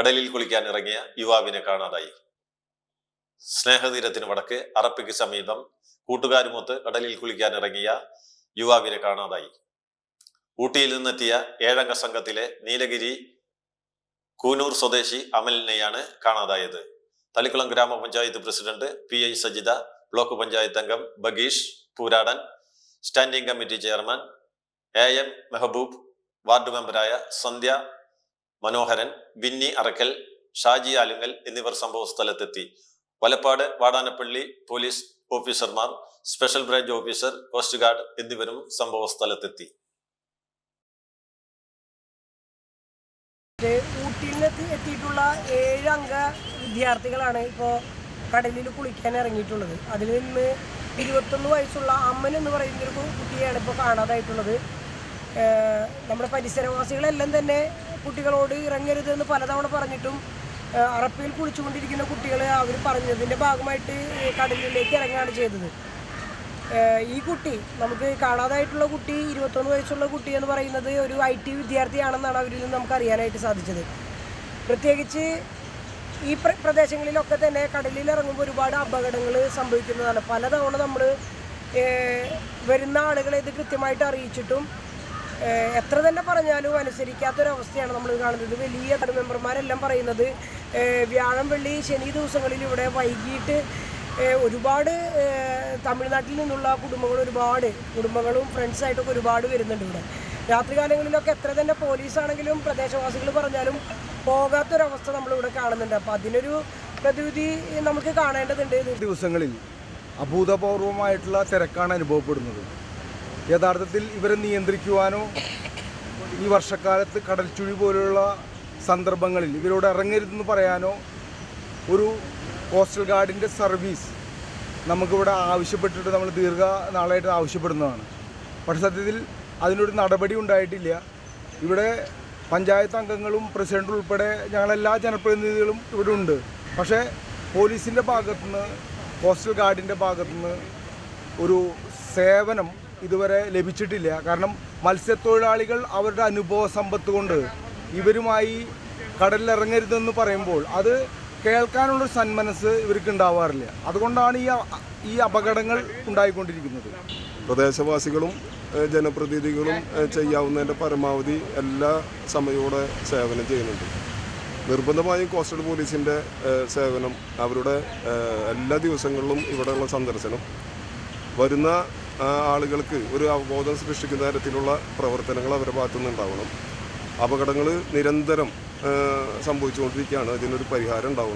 കടലിൽ കുളിക്കാൻ ഇറങ്ങിയ യുവാവിനെ കാണാതായി. സ്നേഹതീരത്തിന് വടക്ക് അറപ്പിക്ക് സമീപം കൂട്ടുകാരുമൊത്ത് കടലിൽ കുളിക്കാൻ ഇറങ്ങിയ യുവാവിനെ കാണാതായി. ഊട്ടിയിൽ നിന്നെത്തിയ ഏഴംഗ സംഘത്തിലെ നീലഗിരി കൂനൂർ സ്വദേശി അമലിനെയാണ് കാണാതായത്. Thalikkulam grama panchayat president P I Sajitha block panchayat അംഗം Bagheesh Pooradan standing committee chairman A M Mehaboob ward മെമ്പറായ Sandhya Manoharan Winnie Arakkal Shaji Alungal എന്നിവർ സംഭവ സ്ഥലത്തെത്തി. വലപ്പാട് വാടാനപ്പള്ളി പോലീസ് ഓഫീസർമാർ special branch officer coast guard എന്നിവരും സംഭവ സ്ഥലത്തെത്തി. എത്തിയിട്ടുള്ള ഏഴ് അംഗ വിദ്യാർത്ഥികളാണ് ഇപ്പോൾ കടലിൽ കുളിക്കാൻ ഇറങ്ങിയിട്ടുള്ളത്. അതിൽ നിന്ന് ഇരുപത്തൊന്ന് വയസ്സുള്ള അമ്മൻ എന്ന് പറയുന്ന ഒരു കുട്ടിയാണ് ഇപ്പോൾ കാണാതായിട്ടുള്ളത്. നമ്മുടെ പരിസരവാസികളെല്ലാം തന്നെ കുട്ടികളോട് ഇറങ്ങരുത് എന്ന് പലതവണ പറഞ്ഞിട്ടും അറപ്പിൽ കുളിച്ചുകൊണ്ടിരിക്കുന്ന കുട്ടികൾ അവർ പറഞ്ഞതിന്റെ ഭാഗമായിട്ട് കടലിലേക്ക് ഇറങ്ങുകയാണ് ചെയ്തത്. ഈ കുട്ടി നമുക്ക് കാണാതായിട്ടുള്ള കുട്ടി ഇരുപത്തൊന്ന് വയസ്സുള്ള കുട്ടി എന്ന് പറയുന്നത് ഒരു ഐ ടി വിദ്യാർത്ഥിയാണെന്നാണ് അവരിൽ നിന്ന് നമുക്ക് അറിയാനായിട്ട് സാധിച്ചത്. പ്രത്യേകിച്ച് ഈ പ്ര പ്രദേശങ്ങളിലൊക്കെ തന്നെ കടലിൽ ഇറങ്ങുമ്പോൾ ഒരുപാട് അപകടങ്ങൾ സംഭവിക്കുന്നതാണ്. പലതവണ നമ്മൾ വരുന്ന ആളുകളെ ഇത് കൃത്യമായിട്ട് അറിയിച്ചിട്ടും എത്ര തന്നെ പറഞ്ഞാലും അനുസരിക്കാത്തൊരവസ്ഥയാണ് നമ്മൾ കാണുന്നത്. വലിയ മെമ്പർമാരെല്ലാം പറയുന്നത് വ്യാഴം വെള്ളി ശനി ദിവസങ്ങളിൽ ഇവിടെ വൈകിട്ട് ഒരുപാട് തമിഴ്നാട്ടിൽ നിന്നുള്ള കുടുംബങ്ങൾ ഒരുപാട് കുടുംബങ്ങളും ഫ്രണ്ട്സായിട്ടൊക്കെ ഒരുപാട് വരുന്നുണ്ട് ഇവിടെ. രാത്രികാലങ്ങളിലൊക്കെ എത്ര തന്നെ പോലീസാണെങ്കിലും പ്രദേശവാസികൾ പറഞ്ഞാലും പോകാത്തൊരവസ്ഥ നമ്മളിവിടെ കാണുന്നുണ്ട്. അപ്പോൾ അതിനൊരു പ്രതിവിധി നമുക്ക് കാണേണ്ടതുണ്ട്. ദിവസങ്ങളിൽ അഭൂതപൂർവമായിട്ടുള്ള തിരക്കാണ് അനുഭവപ്പെടുന്നത്. യഥാർത്ഥത്തിൽ ഇവരെ നിയന്ത്രിക്കുവാനോ ഈ വർഷക്കാലത്ത് കടൽച്ചുഴി പോലുള്ള സന്ദർഭങ്ങളിൽ ഇവരോട് ഇറങ്ങരുതെന്ന് പറയാനോ ഒരു കോസ്റ്റൽ ഗാർഡിന്റെ സർവീസ് നമുക്കിവിടെ ആവശ്യപ്പെട്ടിട്ട് നമ്മൾ ദീർഘ നാളായിട്ട് ആവശ്യപ്പെടുന്നതാണ്. പക്ഷേ സത്യത്തിൽ അതിനൊരു നടപടി ഉണ്ടായിട്ടില്ല. ഇവിടെ പഞ്ചായത്ത് അംഗങ്ങളും പ്രസിഡന്റ് ഉൾപ്പെടെ ഞങ്ങളെല്ലാ ജനപ്രതിനിധികളും ഇവിടെ ഉണ്ട്. പക്ഷേ പോലീസിന്റെ ഭാഗത്തുനിന്ന് കോസ്റ്റൽ ഗാർഡിന്റെ ഭാഗത്തുനിന്ന് ഒരു സേവനം ഇതുവരെ ലഭിച്ചിട്ടില്ല. കാരണം മത്സ്യത്തൊഴിലാളികൾ അവരുടെ അനുഭവ സമ്പത്ത് കൊണ്ട് ഇവരുമായി കടലിലിറങ്ങരുതെന്ന് പറയുമ്പോൾ അത് കേൾക്കാനുള്ളൊരു സന്മനസ് ഇവർക്ക് ഉണ്ടാവാറില്ല. അതുകൊണ്ടാണ് ഈ ഈ അപകടങ്ങൾ ഉണ്ടായിക്കൊണ്ടിരിക്കുന്നത്. പ്രദേശവാസികളും ജനപ്രതിനിധികളും ചെയ്യാവുന്നതിന്റെ പരമാവധി എല്ലാ സമയവും സേവനം ചെയ്യുന്നുണ്ട്. നിർബന്ധമായും കോസ്റ്റൽ പോലീസിന്റെ സേവനം അവരുടെ എല്ലാ ദിവസങ്ങളിലും ഇവിടെയുള്ള സന്ദർശനം. വരുന്ന ആളുകൾക്ക് ഒരു അവബോധം സൃഷ്ടിക്കുന്ന തരത്തിലുള്ള പ്രവർത്തനങ്ങൾ അവരുടെ ഭാഗത്തുനിന്നുണ്ടാവണം. അപകടങ്ങൾ നിരന്തരം സംഭവിച്ചുകൊണ്ടിരിക്കുകയാണ്. ഇതിനൊരു പരിഹാരം ഉണ്ടാവണം.